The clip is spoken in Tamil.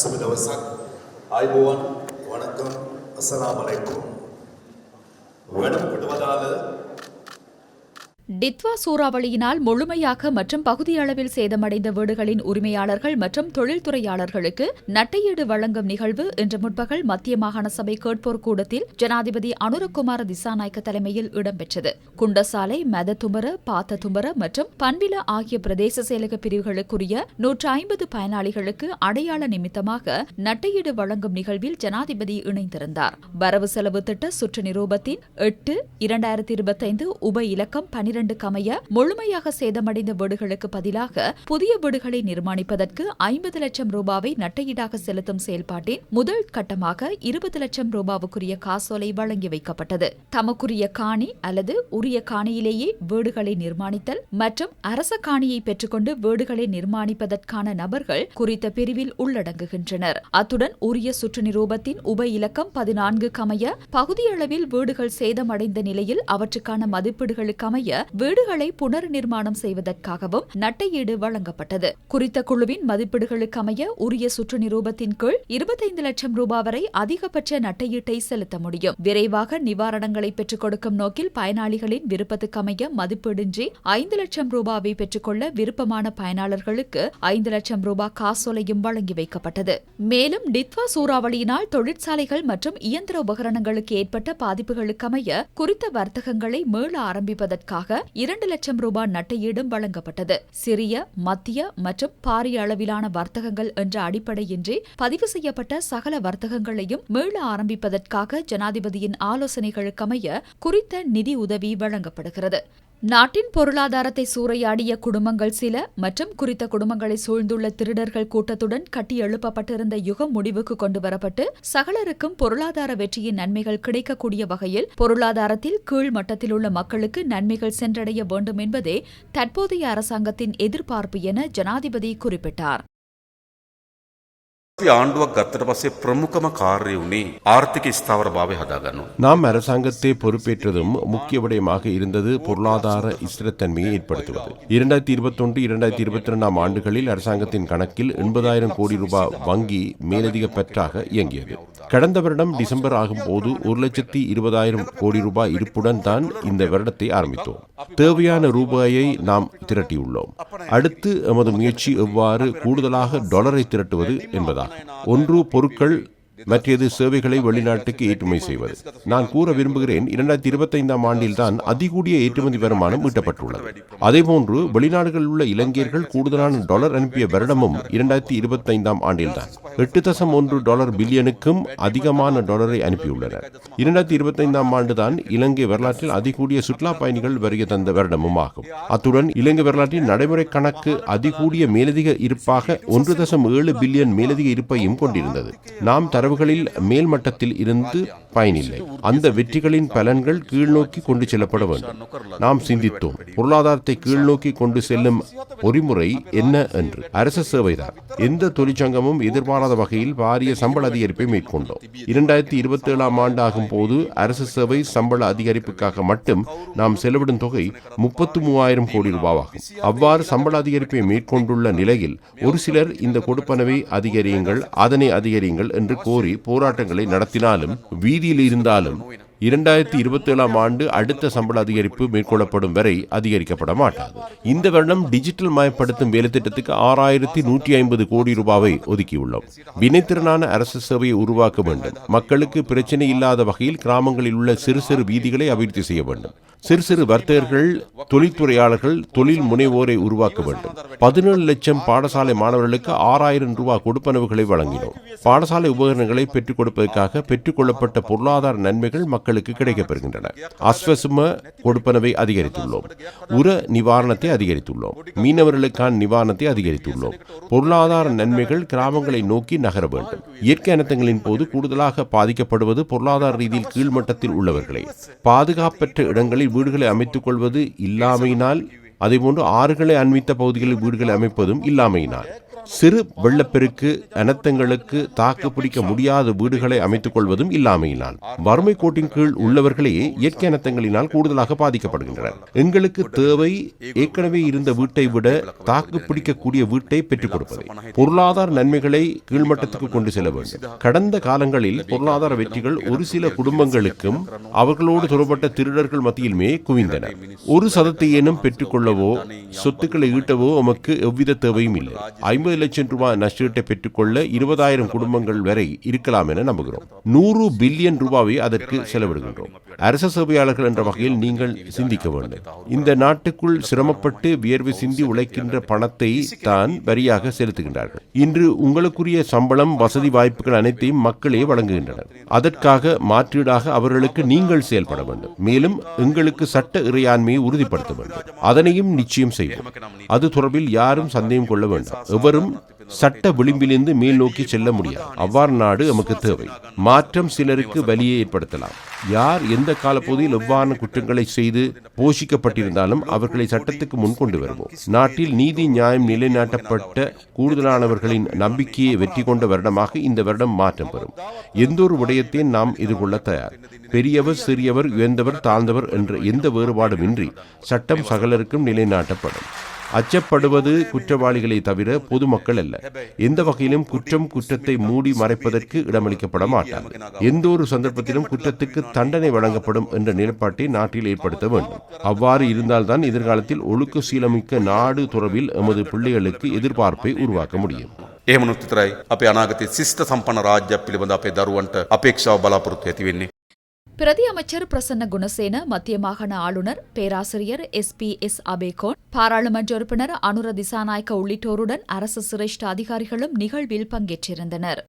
ஹஸ்புல் அவசாக் வணக்கம். அஸ்லாம் வலைக்கும் டித்வா சூறாவளியினால் முழுமையாக மற்றும் பகுதியளவில் சேதமடைந்த வீடுகளின் உரிமையாளர்கள் மற்றும் தொழில்துறையாளர்களுக்கு நட்டையீடு வழங்கும் நிகழ்வு இன்று முற்பகல் மத்திய மாகாண சபை கேட்போர் கூடத்தில் ஜனாதிபதி அனுரகுமார திசாநாயக்க தலைமையில் இடம்பெற்றது. குண்டசாலை மெததுமர பாத்ததுமர மற்றும் பன்வில ஆகிய பிரதேச செயலக பிரிவுகளுக்குரிய நூற்று ஐம்பது பயனாளிகளுக்கு அடையாள நிமித்தமாக நட்டையீடு வழங்கும் நிகழ்வில் ஜனாதிபதி இணைந்திருந்தார். வரவு செலவு திட்ட சுற்று நிரூபத்தின் எட்டு இரண்டாயிரத்தி இருபத்தைந்து உப இலக்கம் பனிரெண்டு ஆண்டுக்கமைய முழுமையாக சேதமடைந்த வீடுகளுக்கு பதிலாக புதிய வீடுகளை நிர்மாணிப்பதற்கு ஐம்பது லட்சம் ரூபாவை நட்டையீடாக செலுத்தும் செயல்பாட்டின் முதல் கட்டமாக இருபது லட்சம் ரூபாவுக்குரிய காசோலை வழங்கி வைக்கப்பட்டது. தமக்குரிய காணி அல்லது உரிய காணியிலேயே வீடுகளை நிர்மாணித்தல் மற்றும் அரச காணியை பெற்றுக்கொண்டு வீடுகளை நிர்மாணிப்பதற்கான நபர்கள் குறித்த பிரிவில் உள்ளடங்குகின்றனர். அத்துடன் உரிய சுற்று நிரூபத்தின் உப இலக்கம் பதினான்கு கமைய பகுதியளவில் வீடுகள் சேதமடைந்த நிலையில் அவற்றுக்கான மதிப்பீடுகளுக்கமைய வீடுகளை புனர் நிர்மாணம் செய்வதற்காகவும் நட்டையீடு வழங்கப்பட்டது. குறித்த குழுவின் மதிப்பீடுகளுக்கமைய உரிய சுற்று நிரூபத்தின் கீழ் இருபத்தைந்து லட்சம் ரூபாய் வரை அதிகபட்ச நட்டையீட்டை செலுத்த முடியும். விரைவாக நிவாரணங்களை பெற்றுக் கொடுக்கும் நோக்கில் பயனாளிகளின் விருப்பத்துக்கமைய மதிப்பீடின்றி ஐந்து லட்சம் ரூபாவை பெற்றுக்கொள்ள விருப்பமான பயனாளர்களுக்கு ஐந்து லட்சம் ரூபாய் காசோலையும் வழங்கி வைக்கப்பட்டது. மேலும் டித்வா சூறாவளியினால் தொழிற்சாலைகள் மற்றும் இயந்திர உபகரணங்களுக்கு ஏற்பட்ட பாதிப்புகளுக்கமைய குறித்த வர்த்தகங்களை மீள ஆரம்பிப்பதற்காக இரண்டு லட்சம் ரூபாய் நட்டையீடும் வழங்கப்பட்டது. சிறிய மத்திய மற்றும் பாரிய அளவிலான வர்த்தகங்கள் என்ற அடிப்படையின்றி பதிவு செய்யப்பட்ட சகல வர்த்தகங்களையும் மீள ஆரம்பிப்பதற்காக ஜனாதிபதியின் ஆலோசனைகளுக்கமைய குறித்த நிதி உதவி வழங்கப்படுகிறது. நாட்டின் பொருளாதாரத்தை சூறையாடிய குடும்பங்கள் சில மற்றும் குறித்த குடும்பங்களை சூழ்ந்துள்ள திருடர்கள் கூட்டத்துடன் கட்டி எழுப்பப்பட்டிருந்த யுகம் முடிவுக்கு கொண்டுவரப்பட்டு சகலருக்கும் பொருளாதார வெற்றியின் நன்மைகள் கிடைக்கக்கூடிய வகையில் பொருளாதாரத்தில் கீழ் மட்டத்தில் உள்ள மக்களுக்கு நன்மைகள் சென்றடைய வேண்டும் என்பதே தற்போதைய அரசாங்கத்தின் எதிர்பார்ப்பு என ஜனாதிபதி குறிப்பிட்டார். ආණ්ඩුවක් ගත්තට පස්සේ ප්‍රමුඛම කාර්යය වුණේ ආර්ථික ස්ථාවර භාවය හදාගන්නවා. நாம் அரசாங்கத்தை பொறுப்பேற்றதும் முக்கிய விடயமாக இருந்தது பொருளாதார ஸ்திரத்தன்மையை ஏற்படுத்துவது இரண்டாயிரத்தி இருபத்தொன்று இரண்டாயிரத்தி இருபத்தி ரெண்டாம் ஆண்டுகளில் அரசாங்கத்தின் கணக்கில் எண்பதாயிரம் கோடி ரூபாய் வங்கி மேலதிக பெற்றாக இயங்கியது கடந்த வருடம் டிசம்பர் ஆகும்போது ஒரு லட்சத்தி இருபதாயிரம் கோடி ரூபாய் இருப்புடன் தான் இந்த வருடத்தை ஆரம்பித்தோம் தேவையான ரூபாயை நாம் திரட்டியுள்ளோம் அடுத்து எமது முயற்சி எவ்வாறு கூடுதலாக டாலரை திரட்டுவது என்பதாகும் ஒன்று பொருட்கள் மற்றது சேவைகளை வெளிநாட்டுக்கு ஏற்றுமதி செய்வது. நான் கூற விரும்புகிறேன் இரண்டாயிரத்தி இருபத்தைந்தாம் ஆண்டில் தான் அதிகூடிய ஏற்றுமதி வருமானம் ஈட்டப்பட்டுள்ளது. அதேபோன்று வெளிநாடுகளில் உள்ள இலங்கையர்கள் கூடுதலான டாலர் அனுப்பிய வருடமும் இரண்டாயிரத்தி இருபத்தைந்தாம் ஆண்டில்தான். எட்டு தசம் ஒன்று டாலர் பில்லியனுக்கும் அதிகமான டாலரை அனுப்பியுள்ளனர். இரண்டாயிரத்தி இருபத்தைந்தாம் ஆண்டு தான் இலங்கை வரலாற்றில் அதிகூடிய சுற்றுலா பயணிகள் வருகை தந்த வருடமும் ஆகும். அத்துடன் இலங்கை வரலாற்றின் நடைமுறை கணக்கு அதிகூடிய மேலதிக இருப்பாக ஒன்று தசம் ஏழு பில்லியன் மேலதிக இருப்பையும் கொண்டிருந்தது. நாம் தரவுகளில் மேல் மேல்மட்டத்தில் இருந்து பயனில்லை. அந்த வெற்றிகளின் பலன்கள் கீழ்நோக்கி கொண்டு செல்லப்பட வேண்டும். நாம் சிந்தித்தோம் பொருளாதாரத்தை கீழ்நோக்கி கொண்டு செல்லும் பொறிமுறை என்ன என்று. அரச சேவைதான் எந்த தொழிற்சங்கமும் எதிர்பாராத வகையில் பாரிய சம்பள அதிகரிப்பை மேற்கொண்டோம். இரண்டாயிரத்தி இருபத்தி ஏழாம் ஆண்டு ஆகும் போது அரசு சேவை சம்பள அதிகரிப்புக்காக மட்டும் நாம் செலவிடும் தொகை முப்பத்து மூவாயிரம் கோடி ரூபாவாகும். அவ்வாறு சம்பள அதிகரிப்பை மேற்கொண்டுள்ள நிலையில் ஒரு சிலர் இந்த கொடுப்பனவை அதிகரியுங்கள் அதனை அதிகரியுங்கள் என்று கோரி போராட்டங்களை நடத்தினாலும் வீதியில் இருந்தாலும் இரண்டாயிரத்தி இருபத்தி ஏழாம் ஆண்டு அடுத்த சம்பள அதிகரிப்பு மேற்கொள்ளப்படும் வரை அதிகரிக்கப்பட மாட்டாது. இந்த வருடம் டிஜிட்டல் மயப்படுத்தும் வேலைத்திட்டத்துக்கு ஆறாயிரத்தி நூற்றி ஐம்பது கோடி ரூபாவை ஒதுக்கியுள்ளோம். வினைத்திறனான அரசு சேவையை உருவாக்க வேண்டும். மக்களுக்கு பிரச்சனை இல்லாத வகையில் கிராமங்களில் உள்ள சிறு சிறு வீதிகளை அபிவிருத்தி செய்ய வேண்டும். சிறு சிறு வர்த்தகர்கள் தொழில்துறையாளர்கள் தொழில் முனைவோரை உருவாக்க வேண்டும். பதினேழு லட்சம் பாடசாலை மாணவர்களுக்கு ஆறாயிரம் ரூபாய் கொடுப்பனவுகளை வழங்கினோம். பாடசாலை உபகரணங்களை பெற்றுக் கொடுப்பதற்காக பெற்றுக்கொள்ளப்பட்ட பொருளாதார நன்மைகள் மக்கள் மக்களுக்கு கிடைக்கப்பெறுகின்றன. அஸ்வசும கொடுப்பனவை அதிகரித்துள்ளோம். உர நிவாரணத்தை அதிகரித்துள்ளோம். மீனவர்களுக்கான நிவாரணத்தை அதிகரித்துள்ளோம். பொருளாதார நன்மைகள் கிராமங்களை நோக்கி நகர வேண்டும். இயற்கை அனர்த்தங்களின் போது கூடுதலாக பாதிக்கப்படுவது பொருளாதார ரீதியில் கீழ்மட்டத்தில் உள்ளவர்களே. பாதுகாப்பற்ற இடங்களில் வீடுகளை அமைத்துக் கொள்வது இல்லாமையினால் அதேபோன்று ஆறுகளை அண்மித்த பகுதிகளில் வீடுகளை அமைப்பதும் இல்லாமையினால். சிறு வெள்ளப்பெருக்கு அனர்த்தங்களுக்கு தாக்கு பிடிக்க முடியாத வீடுகளை அமைத்துக் கொள்வதும் இல்லாமையினால் வறுமை கோட்டின் கீழ் உள்ளவர்களே இயற்கை அனர்த்தங்களினால் கூடுதலாக பாதிக்கப்படுகின்றனர். எங்களுக்கு தேவை ஏற்கனவே இருந்த வீட்டை விட தாக்கு பிடிக்கக்கூடிய வீட்டை பெற்றுக் கொடுப்பது. பொருளாதார நன்மைகளை கீழ்மட்டத்துக்கு கொண்டு செல்ல வேண்டும். கடந்த காலங்களில் பொருளாதார வெற்றிகள் ஒரு சில குடும்பங்களுக்கும் அவர்களோடு தொடர்பட்ட திருடர்கள் மத்தியிலுமே குவிந்தன. ஒரு சதத்தையேனும் பெற்றுக்கொள்ளவோ சொத்துக்களை ஈட்டவோ நமக்கு எவ்வித தேவையும் இல்லை. ஐம்பது லட்சம் ரூபாய் நஷ்டீட்டை பெற்றுக்கொள்ள இருபதாயிரம் குடும்பங்கள் வரை இருக்கலாம் என நம்புகிறோம். நூறு பில்லியன் ரூபாவை அதற்கு செலவிடுகின்றோம். அரச சேவையாளர்கள் என்ற வகையில் நீங்கள் சிந்திக்க வேண்டும். இந்த நாட்டுக்குள் சிரமப்பட்டு வியர்வை சிந்தி உழைக்கின்ற பணத்தை தான் வரியாக செலுத்துகின்றார்கள். இன்று உங்களுக்குரிய சம்பளம் வசதி வாய்ப்புகள் அனைத்தையும் மக்களே வழங்குகின்றனர். அதற்காக மாற்றீடாக அவர்களுக்கு நீங்கள் செயல்பட வேண்டும். மேலும் எங்களுக்கு சட்ட இறையாண்மையை உறுதிப்படுத்த வேண்டும். அதனையும் நிச்சயம் செய்வோம். அது தொடர்பில் யாரும் சந்தேகம் கொள்ள வேண்டாம். எவரும் சட்ட விளிம்பிலிருந்து மேல் நோக்கி செல்ல முடியாது. அவ்வாறு நாடு நமக்கு தேவை. மாற்றம் சிலருக்கு வலியை ஏற்படுத்தலாம். யார் எந்த காலப்பகுதியில் எவ்வாறான குற்றங்களை செய்து போஷிக்கப்பட்டிருந்தாலும் அவர்களை சட்டத்துக்கு முன் கொண்டு வருவோம். நாட்டில் நீதி நியாயம் நிலைநாட்டப்பட்ட கூடுதலானவர்களின் நம்பிக்கையை வெற்றி கொண்ட வருடமாக இந்த வருடம் மாற்றம் பெறும். எந்த ஒரு விடயத்தையும் நாம் எதிர்கொள்ள தயார். பெரியவர் சிறியவர் உயர்ந்தவர் தாழ்ந்தவர் என்ற எந்த வேறுபாடுமின்றி சட்டம் சகலருக்கும் நிலைநாட்டப்படும். அச்சப்படுவது குற்றவாளிகளை தவிர பொதுமக்கள் அல்ல எந்த வகையிலும் குற்றம் குற்றத்தை மூடி மறைப்பதற்கு இடமளிக்கப்பட மாட்டாது எந்த ஒரு சந்தர்ப்பத்திலும் குற்றத்துக்கு தண்டனை வழங்கப்படும் என்ற நிலைப்பாட்டை நாட்டில் ஏற்படுத்த வேண்டும் அவ்வாறு இருந்தால்தான் எதிர்காலத்தில் ஒழுக்க சீலமிக்க நாடு தொடர்பில் எமது பிள்ளைகளுக்கு எதிர்பார்ப்பை உருவாக்க முடியும் එහෙමනුත් විතරයි අපේ අනාගතයේ ශිෂ්ට සම්පන්න රාජ්‍යයක් පිළිබඳ අපේ දරුවන්ට අපේක්ෂාව බලාපොරොත්තු ඇති වෙන්නේ. பிரதி அமைச்சர் பிரசன்ன குணசேன மத்திய மாகாண ஆளுநர் பேராசிரியர் எஸ் பி எஸ் அபேகோன் பாராளுமன்ற உறுப்பினர் அனுர திசாநாயக்க உள்ளிட்டோருடன் அரசு சிரேஷ்ட அதிகாரிகளும் நிகழ்வில் பங்கேற்றிருந்தனர்.